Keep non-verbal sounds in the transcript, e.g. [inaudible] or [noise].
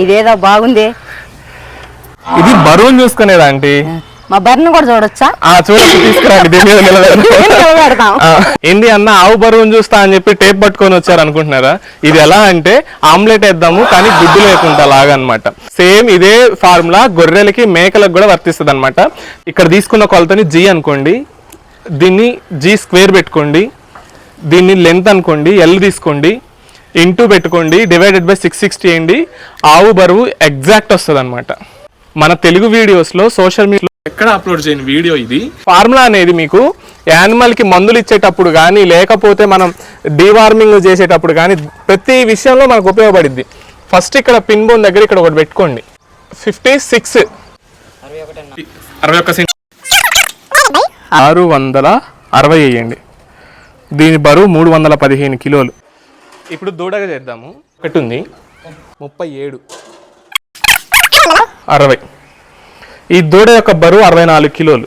ఇదేదో బాగుంది. ఇది బరువును చూసుకునేదా ఆంటీ? మా బర్రెని కూడా చూడొచ్చా? ఆ చూడొచ్చు తీసుకురండి దీని మీద నిలబెడతాం? [laughs] ఏంటి అన్న ఆవు బరువును చూస్తా అని చెప్పి టేప్ పట్టుకొని వచ్చారు అనుకుంటున్నారా? ఇది ఎలా అంటే ఆమ్లెట్ వేద్దాము కానీ గుడ్డు లేకుండా లాగా అనమాట సేమ్ ఇదే ఫార్ములా గొర్రెలకి మేకలకు కూడా వర్తిస్తుంది అనమాట ఇక్కడ తీసుకున్న కొలతని జీ అనుకోండి దీన్ని జీ స్క్వేర్ పెట్టుకోండి దీన్ని లెంత్ అనుకోండి ఎల్ తీసుకోండి ఇంటూ పెట్టుకోండి డివైడెడ్ బై సిక్స్ సిక్స్టీ వేయండి ఆవు బరువు ఎగ్జాక్ట్ వస్తుంది అనమాట మన తెలుగు వీడియోస్లో సోషల్ మీడియాలో ఎక్కడ అప్లోడ్ చేయని వీడియో ఇది? ఫార్ములా అనేది మీకు యానిమల్కి మందులు ఇచ్చేటప్పుడు కానీ లేకపోతే మనం డీవార్మింగ్ చేసేటప్పుడు కానీ ప్రతి విషయంలో మనకు ఉపయోగపడింది ఫస్ట్ ఇక్కడ పిన్ బోన్ దగ్గర ఇక్కడ ఒకటి పెట్టుకోండి. ఫిఫ్టీ సిక్స్ అరవై ఒక్క ఆరు వందల అరవై వేయండి. దీని బరువు మూడు వందల పదిహేను కిలోలు. ఇప్పుడు దూడగా చేద్దాము. ఒకటి ఉంది ముప్పై ఏడు. అరవై. ఈ దూడ యొక్క బరువు అరవై నాలుగు కిలోలు.